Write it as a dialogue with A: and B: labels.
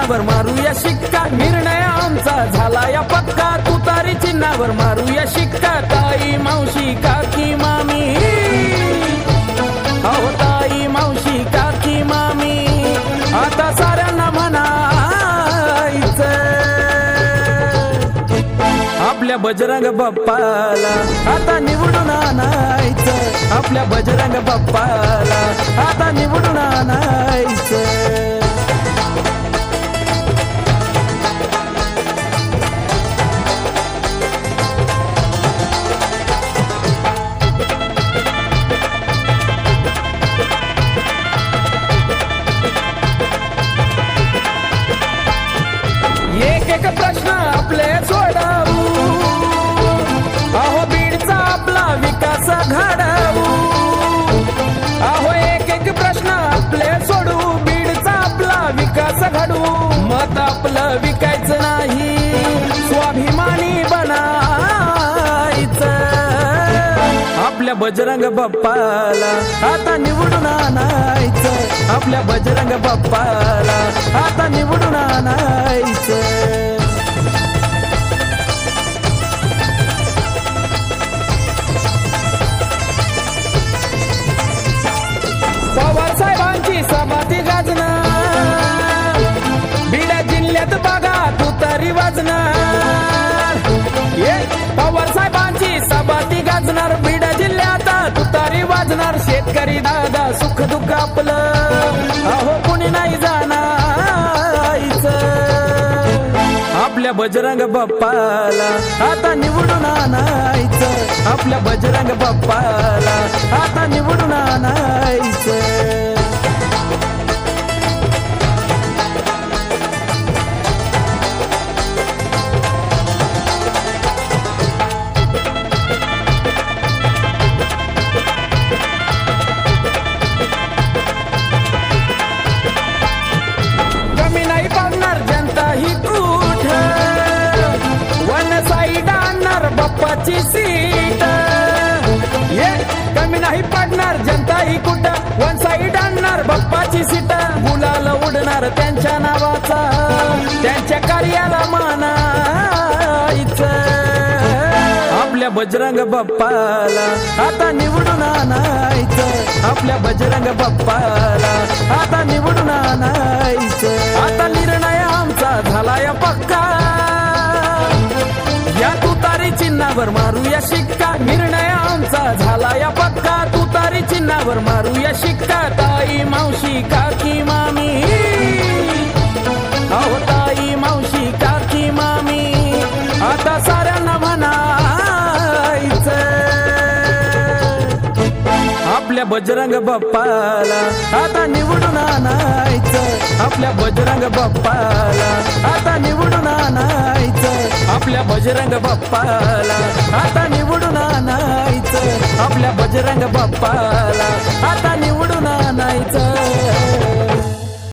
A: चिन्हावर मारूया शिक्का. निर्णय आमचा झाला या पक्का. तुतारी चिन्हावर मारूया शिक्का. ताई मावशी काकी मामी. अहो ताई मावशी काकी मामी. आता साऱ्यांना म्हणायचं आपल्या बजरंग बाप्पाला आता निवडून आणायचं आपल्या बजरंग बाप्पाला आता निवडून आपल्या बजरंग बाप्पाला. आता निवडून आणायचं. आपल्या बजरंग बाप्पाला. आता निवडून आणायचं. पवार समाधी बीड जिल्ह्यात बघा तुतारी वाजना शेतकरी दादा सुख दुःख आपलं. अहो कुणी नाही जाणायचं. आपल्या बजरंग बाप्पाला आता निवडून आणायचं. आपल्या बजरंग बाप्पाला आता निवडून बाप्पाची सीट. ये कमी नाही पडणार जनता ही कुठं? वन साईड आणणार बाप्पाची सीट. मुलाला उडणार त्यांच्या नावाचा. त्यांच्या कार्याला मानायच. आपल्या बजरंग बाप्पाला आता निवडून आणायचं. आपल्या बजरंग बाप्पाला आता निवडून आणायचं. आता निर्णय आमचा झालाय पक्का. चिन्हावर मारूया शिक्का. निर्णय आमचा झाला या पक्का तुतारी चिन्हावर मारूया शिक्का. ताई मावशी काकी मामी. अहो ताई मावशी काकी मामी. आता साऱ्यांना म्हणायचं आपल्या बजरंग बाप्पाला आता निवडून आणायचं आपल्या बजरंग बाप्पाला आता निवडून आणायचं आपल्या बजरंग बाप्पाला. आता निवडून आणायचं आपल्या बजरंग बाप्पाला.